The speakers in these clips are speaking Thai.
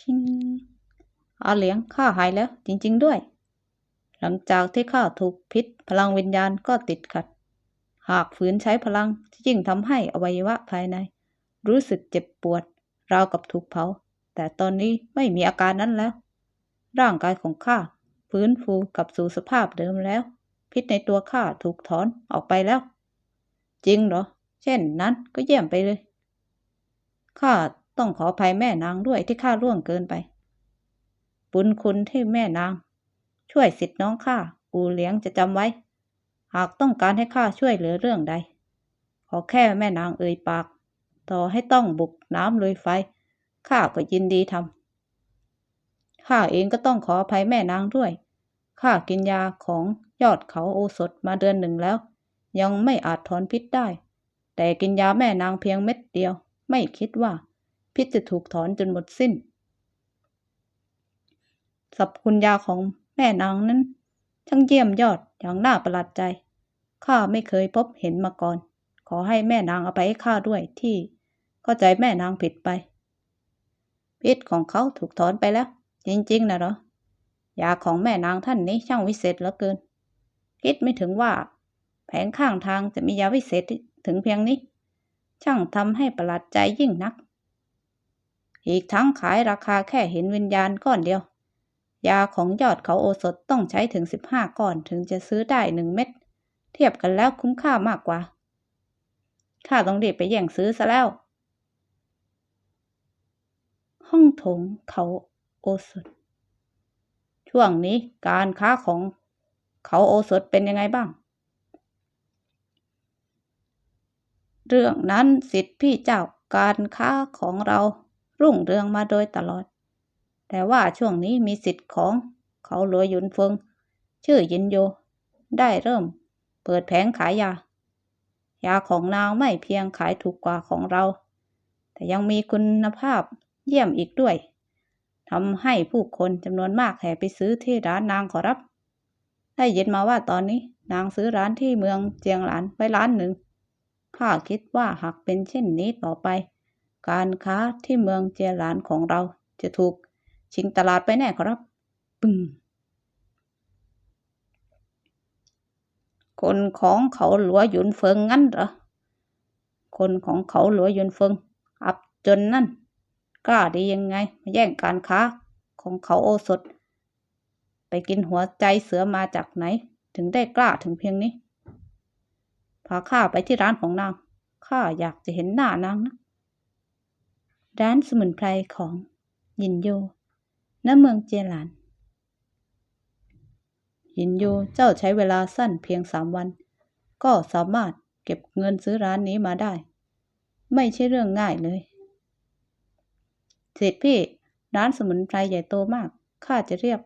ชิงอาเหลียงข้าหายแล้ว จริง ๆ ด้วย หลังจากที่ข้าถูกพิษพลังวิญญาณก็ติดขัด หากฝืนใช้พลังจะยิ่งทำให้อวัยวะภายใน รู้สึกเจ็บปวด ราวกับถูกเผา แต่ตอนนี้ไม่มีอาการนั้นแล้ว ร่างกายของข้าฟื้นฟูกลับสู่สภาพเดิมแล้ว พิษในตัวข้าถูกถอนออกไปแล้ว จริงเหรอ เช่นนั้นก็เยี่ยมไปเลยข้า ต้องขออภัยแม่นางด้วยที่ข้าล่วงเกินไป บุญคุณที่แม่นาง ช่วยสิทธิ์น้องข้าอูเลี้ยงจะจำไว้ หากต้องการให้ข้าช่วยเหลือเรื่องใด ขอแค่แม่นางเอ่ยปาก ต่อให้ต้องบุกน้ำลุยไฟข้าก็ยินดีทำข้าเองก็ต้องขออภัยแม่นางด้วยข้ากินยาของยอดเขาโอสถมาเดือนหนึ่งแล้ว ยังไม่อาจถอนพิษได้ แต่กินยาแม่นางเพียงเม็ดเดียว ไม่คิดว่า พิษจะถูกถอนจนหมดสิ้นสรรพคุณยาของแม่นางนั้นช่างเยี่ยมยอดอย่างน่าประหลาดใจ ข้าไม่เคยพบเห็นมาก่อน ขอให้แม่นางเอาไปให้ข้าด้วยที่เข้าใจแม่นางผิดไป พิษของเขาถูกถอนไปแล้ว จริง ๆนะเหรอ ยาของแม่นางท่านนี้ช่างวิเศษเหลือเกิน คิดไม่ถึงว่า แผงข้างทางจะมียาวิเศษถึงเพียงนี้ ช่างทำให้ประหลาดใจยิ่งนัก อีกทั้งขายราคาแค่เห็นวิญญาณก้อนเดียว ยาของยอดเขาโอสถต้องใช้ถึงสิบห้าก้อนถึงจะซื้อได้หนึ่งเม็ด เทียบกันแล้วคุ้มค่ามากกว่า ข้าต้องรีบไปแย่งซื้อซะแล้ว ห้องโถงเขาโอสถ ช่วงนี้การค้าของเขาโอสถเป็นยังไงบ้าง เรื่องนั้นสิทธิพี่เจ้าการค้าของเรา รุ่งเรืองมาโดยตลอด แต่ว่าช่วงนี้มีสิทธิ์ของเขาหลวหยุนเฟิง ชื่อยินโย ได้เริ่ม เปิดแผงขายยา ยาของนางไม่เพียงขายถูกกว่าของเรา แต่ยังมีคุณภาพเยี่ยมอีกด้วยทำให้ผู้คนจำนวนมากแห่ไปซื้อที่ร้านนางขอรับ ได้ยินมาว่าตอนนี้นางซื้อร้านที่เมืองเจียงหลานไว้ร้านหนึ่งข้าคิดว่าหากเป็นเช่นนี้ต่อไป การค้าที่เมืองเจียหลานของเราจะถูกชิงตลาดไปแน่ขอรับ ปึ้งคนของเขาหลัวหยุนเฟิงงั้นเหรอ คนของเขาหลัวหยุนเฟิง อับจนนั่นกล้าดียังไงมาแย่งการค้าของเขาโอสถ ไปกินหัวใจเสือมาจากไหน ถึงได้กล้าถึงเพียงนี้ พาข้าไปที่ร้านของนาง ข้าอยากจะเห็นหน้านางนะ ร้านสมุนไพรของยินโยณเมืองเจหลานยินโยเจ้าใช้เวลาสั้นเพียงสามวัน ก็สามารถเก็บเงินซื้อร้านนี้มาได้ ไม่ใช่เรื่องง่ายเลยสิทธิพี่ร้านสมุนไพรใหญ่โตมากข้าจะเรียก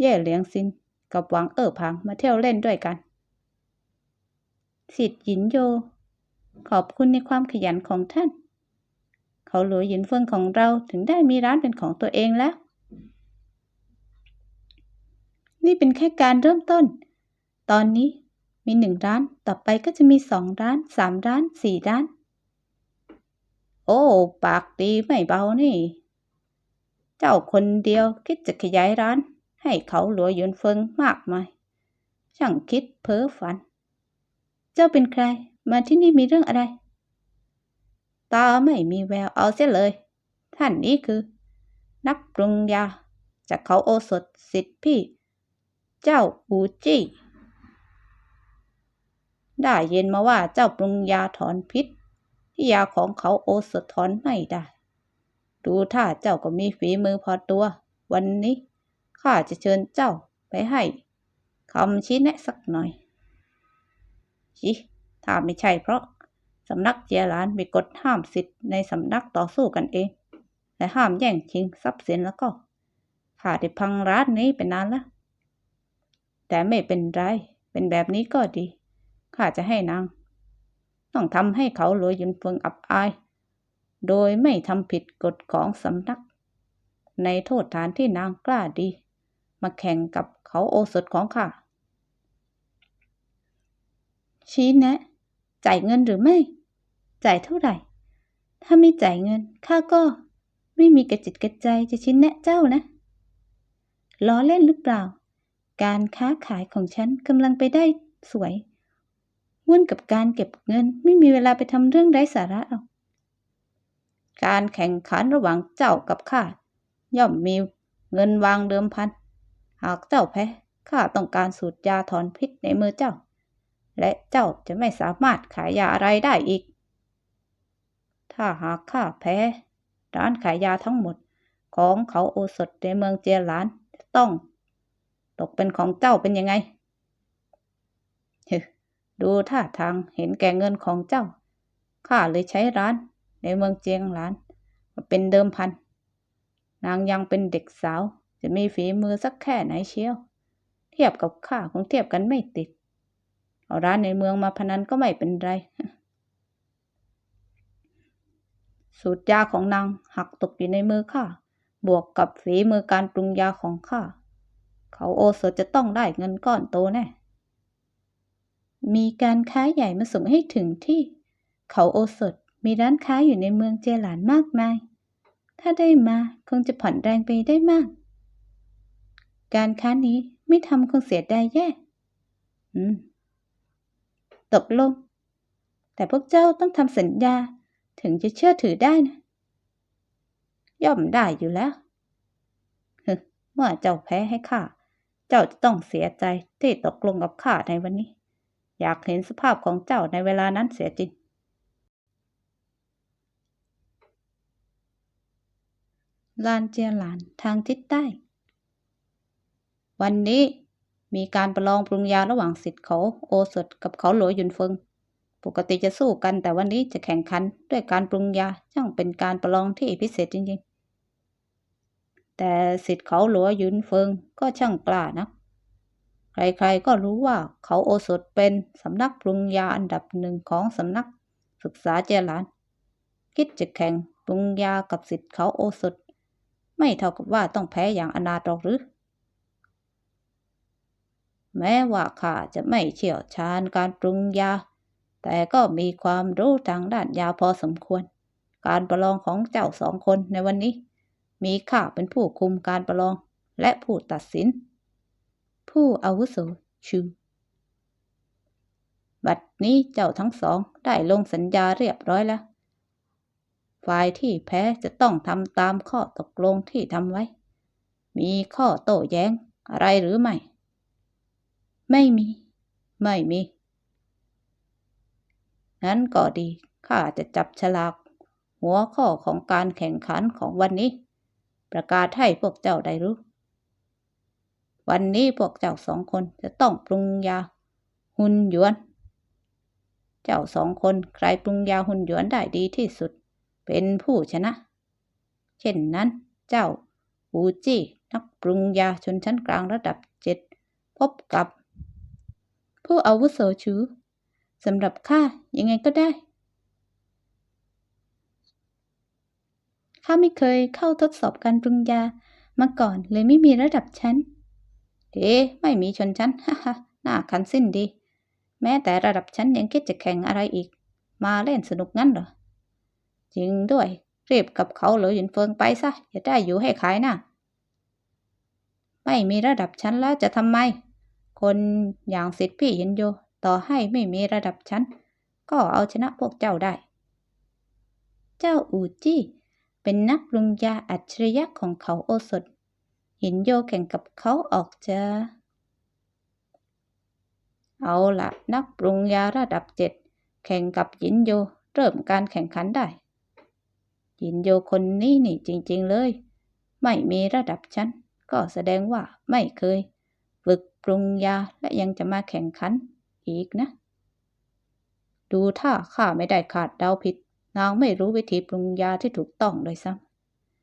แย่เหลียงซินกับหวังเอ๋อพังมาเที่ยวเล่นด้วยกันสิทธิ์หยินโย ขอบคุณในความขยันของท่าน เขาหลวหยินเฟิงของเราถึงได้มีร้านเป็นของตัวเองแล้ว นี่เป็นแค่การเริ่มต้น ตอนนี้มีหนึ่งร้าน ต่อไปก็จะมีสองร้าน สามร้าน สี่ร้าน โอ้ ปากดีไม่เบานี่ เจ้าคนเดียวคิดจะขยายร้าน ให้เขาหลัวหยวนเฟิงมากมาย ช่างคิดเพ้อฝัน เจ้าเป็นใคร มาที่นี่มีเรื่องอะไร ตาไม่มีแววเอาเสียเลย ท่านนี้คือ นักปรุงยา จากเขาโอสถสิทธิพี่ เจ้าอูจี้ได้ยินมาว่าเจ้าปรุงยาถอนพิษ ที่ยาของเขาโอสถถอนไม่ได้ ดูถ้าเจ้าก็มีฝีมือพอตัว วันนี้ข้าจะเชิญเจ้าไปให้คำชี้แนะสักหน่อยชิถ้าไม่ใช่เพราะ สำนักเจียหลานมีกฎห้ามสิทธิ์ในสำนักต่อสู้กันเอง และห้ามแย่งชิงทรัพย์สินแล้วก็ข้าได้พังร้านนี้ไปนานแล้ว แต่ไม่เป็นไร เป็นแบบนี้ก็ดี ข้าจะให้นาง ต้องทำให้เขาหลวยยุนเฟิงอับอาย โดยไม่ทำผิดกฎของสำนัก ในโทษฐานที่นางกล้าดี มาแข่งกับเขาโอสถของข้า ชี้แนะ จ่ายเงินหรือไม่ จ่ายเท่าไหร่ ถ้าไม่จ่ายเงินข้าก็ไม่มีกระจิตกระใจจะชิ้นแนะเจ้านะ ล้อเล่นหรือเปล่า การค้าขายของฉันกำลังไปได้สวยวุ่นกับการเก็บเงินไม่มีเวลาไปทำเรื่องไร้สาระหรอกการแข่งขันระหว่างเจ้ากับข้าย่อมมีเงินวางเดิมพัน หากเจ้าแพ้ข้าต้องการสูตรยาถอนพิษในมือเจ้า และเจ้าจะไม่สามารถขายยาอะไรได้อีก ถ้าหากข้าแพ้ ร้านขายยาทั้งหมด ของเขาโอสถในเมืองเจียหลานต้อง ตกเป็นของเจ้าเป็นยังไงดูท่าทางเห็นแก่เงินของเจ้า ข้าเลยใช้ร้าน ในเมืองเจียงหลานมาเป็นเดิมพัน นางยังเป็นเด็กสาว จะมีฝีมือสักแค่ไหนเชียว เทียบกับข้าคงเทียบกันไม่ติด เอาร้านในเมืองมาพนันก็ไม่เป็นไร สูตรยาของนางหักตกอยู่ในมือข้า บวกกับฝีมือการปรุงยาของข้า เขาโอสถจะต้องได้เงินก้อนโตแน่ มีการค้าใหญ่มาส่งให้ถึงที่ เขาโอสถมีร้านค้าอยู่ในเมืองเจหลานมากมาย ถ้าได้มาคงจะผ่อนแรงไปได้มาก การค้านี้ไม่ทำคงเสียดายแย่ อืม ตกลง แต่พวกเจ้าต้องทำสัญญา ถึงจะเชื่อถือได้นะ ย่อมได้อยู่แล้วเมื่อเจ้าแพ้ให้ข้า เจ้าจะต้องเสียใจที่ตกลงกับข้าในวันนี้ อยากเห็นสภาพของเจ้าในเวลานั้นเสียจริง ลานเจียหลานทางทิศใต้ วันนี้มีการประลองปรุงยาระหว่างสิทธิ์เขาโอสถกับเขาหลวยุนเฟิง ปกติจะสู้กันแต่วันนี้จะแข่งขันด้วยการปรุงยาช่างเป็นการประลองที่พิเศษจริงๆ แต่สิทธิ์เขาหลวยุนเฟิงก็ช่างกล้านะ ใครๆก็รู้ว่าเขาโอสถเป็นสำนักปรุงยาอันดับหนึ่งของสำนักศึกษาเจียหลานคิดจะแข่งปรุงยากับสิทธิ์เขาโอสถ ไม่เท่ากับว่าต้องแพ้อย่างอนาถหรหรือ แม้ว่าข้าจะไม่เชี่ยวชาญการปรุงยา แต่ก็มีความรู้ทางด้านยาพอสมควร การประลองของเจ้าสองคนในวันนี้ มีข้าเป็นผู้คุมการประลองและผู้ตัดสิน ผู้อาวุโสชูบัดนี้เจ้าทั้งสองได้ลงสัญญาเรียบร้อยแล้ว ฝ่ายที่แพ้จะต้องทำตามข้อตกลงที่ทำไว้ มีข้อโต้แย้งอะไรหรือไม่ ไม่มี ไม่มี งั้นก็ดี ข้าจะจับฉลาก หัวข้อของการแข่งขันของวันนี้ ประกาศให้พวกเจ้าได้รู้ วันนี้พวกเจ้าสองคนจะต้องปรุงยา หุนหยวน เจ้าสองคนใครปรุงยาหุนหยวนได้ดีที่สุด เป็นผู้ชนะ เช่นนั้นเจ้าอูจี้นักปรุงยาชนชั้นกลางระดับเจ็ดพบกับ ผู้อาวุโสชู สำหรับข้ายังไงก็ได้ข้าไม่เคยเข้าทดสอบการปรุงยามาก่อนเลยไม่มีระดับชั้นเอ๊ไม่มีชนชั้นฮ่าฮ่าน่าคันสิ้นดี แม้แต่ระดับชั้นยังคิดจะแข่งอะไรอีก มาเล่นสนุกงั้นเหรอ จริงด้วยรีบกับเขาหลือหยินเฟิงไปซะอย่าได้อยู่ให้ขายหน้าไม่มีระดับชั้นแล้วจะทำไม คนอย่างสิทธิพี่เห็นโย ต่อให้ไม่มีระดับชั้น ก็เอาชนะพวกเจ้าได้ เจ้าอูจี้เป็นนักปรุงยาอัจฉริยะของเขาโอสถห็นโยแข่งกับเขาออกจะเอาละนักปรุงยาระดับเจ็ดแข่งกับหยินโยเริ่มการแข่งขันได้หยินโยคนนี้นี่จริง ๆเลย ไม่มีระดับชั้น ก็แสดงว่าไม่เคย ฝึกปรุงยาและยังจะมาแข่งขัน อีกนะ ดูถ้าข้าไม่ได้ขาดเดาผิด นางไม่รู้วิธีปรุงยาที่ถูกต้องเลยซ้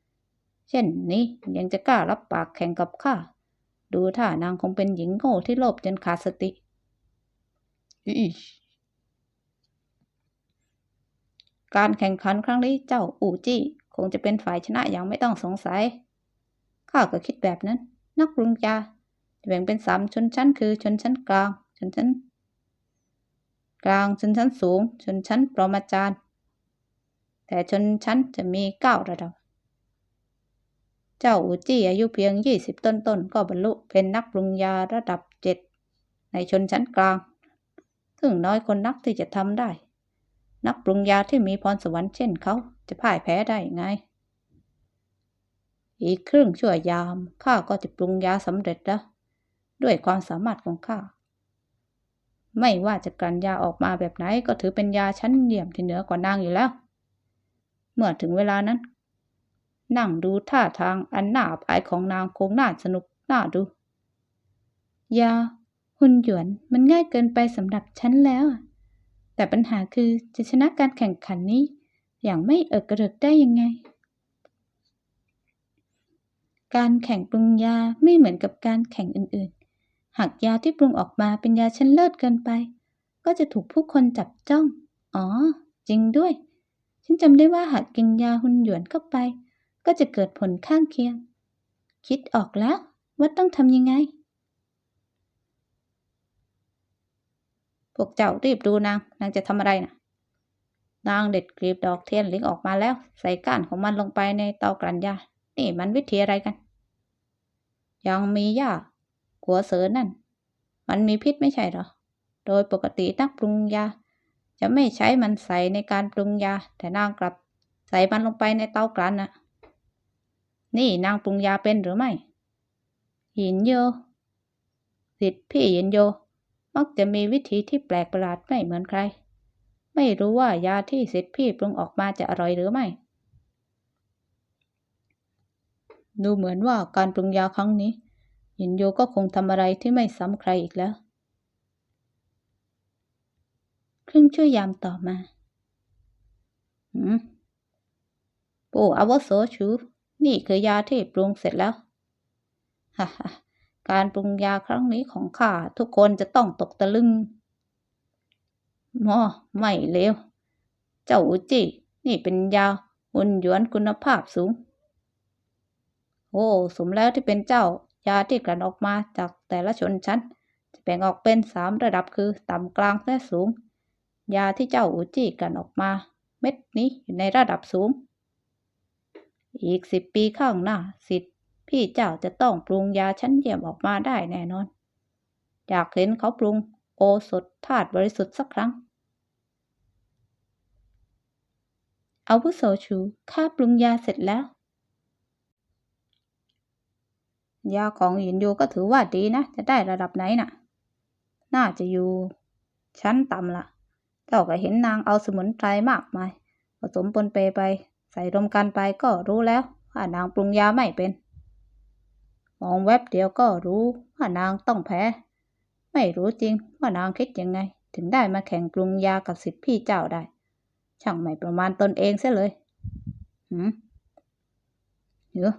ำเช่นนี้ยังจะกล้ารับปากแข่งกับข้า ดูท่านางคงเป็นหญิงโง่ที่โลภจนขาดสติอิชการแข่งขันครั้งนี้เจ้าอูจี้คงจะเป็นฝ่ายชนะอย่างไม่ต้องสงสัย ข้าก็คิดแบบนั้น นักปรุงยาแบ่งเป็นสามชนชั้นคือชนชั้นกลาง ชนชั้น กลางชนชั้นสูง ชนชั้นปรมาจารย์ แต่ชนชั้นจะมีเก้าระดับ เจ้าอูจี้อายุเพียงยี่สิบต้นๆ ก็บรรลุเป็นนักปรุงยาระดับเจ็ดในชนชั้นกลาง ซึ่งน้อยคนนักที่จะทำได้ นักปรุงยาที่มีพรสวรรค์เช่นเขาจะพ่ายแพ้ได้ไง อีกครึ่งชั่วยามข้าก็จะปรุงยาสำเร็จแล้ว ด้วยความสามารถของข้า ไม่ว่าจะกลั่นยาออกมาแบบไหนก็ถือเป็นยาชั้นเยี่ยมที่เหนือกว่านางอยู่แล้ว เมื่อถึงเวลานั้น นั่งดูท่าทางอันน่าอายของนางคงน่าสนุกน่าดู ยา หุ่นหยวนมันง่ายเกินไปสำหรับฉันแล้ว แต่ปัญหาคือจะชนะการแข่งขันนี้ อย่างไม่เอิกกระเริกได้ยังไง การแข่งปรุงยาไม่เหมือนกับการแข่งอื่น หากยาที่ปรุงออกมาเป็นยาชั้นเลิศเกินไป ก็จะถูกผู้คนจับจ้อง อ๋อ จริงด้วย ฉันจำได้ว่าหากกินยาหุ่นหยวนเข้าไป ก็จะเกิดผลข้างเคียง คิดออกแล้วว่าต้องทำยังไง พวกเจ้ารีบดูนาง นางจะทำอะไรนะนางเด็ดกลีบดอกเทียนลิงออกมาแล้ว ใส่ก้านของมันลงไปในเตากลั่นยา นี่มันวิธีอะไรกัน ยังมียา ขัวเสือนั่น มันมีพิษไม่ใช่หรอ โดยปกตินักปรุงยา จะไม่ใช้มันใส่ในการปรุงยา แต่นางกลับ ใส่มันลงไปในเตากลั่นนะนี่นางปรุงยาเป็นหรือไม่หยินโยสิทธิ์พี่หยินโย มักจะมีวิธีที่แปลกประหลาดไม่เหมือนใคร ไม่รู้ว่ายาที่สิทธิ์พี่ปรุงออกมาจะอร่อยหรือไม่ดูเหมือนว่าการปรุงยาครั้งนี้ หยินโยก็คงทำอะไรที่ไม่ซ้ำใครอีกแล้ว ครึ่งชั่วยามต่อมาหืมปู่อาวโสชู นี่คือยาที่ปรุงเสร็จแล้วฮ่าฮ่าการปรุงยาครั้งนี้ของข้าทุกคนจะต้องตกตะลึงมอไม่เลว เจ้าอุจินี่เป็นยาหุ่นยวนคุณภาพสูง โอ้ สมแล้วที่เป็นเจ้า ยาที่กลั่นออกมาจากแต่ละชนชั้น จะแบ่งออกเป็นสามระดับคือต่ำกลางและสูง ยาที่เจ้าอุจิกลั่นออกมา เม็ดนี้อยู่ในระดับสูง อีกสิบปีข้างหน้าสิทธิ์พี่เจ้าจะต้องปรุงยาชั้นเยี่ยมออกมาได้แน่นอน อยากเห็นเขาปรุงโอสถธาตุบริสุทธิ์สักครั้งอาวุโสชูข้าปรุงยาเสร็จแล้ว ยาของหยินยูก็ถือว่าดีนะ จะได้ระดับไหนน่ะ น่าจะอยู่ชั้นต่ำละเจ้าก็เห็นนางเอาสมุนไพรมากมาย ผสมปนเปไป ใส่รวมกันไปก็รู้แล้ว ว่านางปรุงยาไม่เป็น มองแวบเดียวก็รู้ว่านางต้องแพ้ ไม่รู้จริงว่านางคิดยังไง ถึงได้มาแข่งปรุงยากับสิทธิพี่เจ้าได้ ช่างไม่ประมาณตนเองเสียเลยหืมเดี๋ยว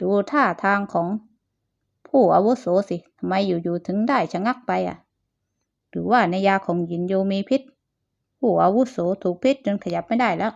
ดูท่าทางของผู้อาวุโสสิทำไมอยู่ๆถึงได้ชะงักไปอะ หรือว่าในยาของหยินโยมีพิษ ผู้อาวุโสถูกพิษจนขยับไม่ได้แล้ว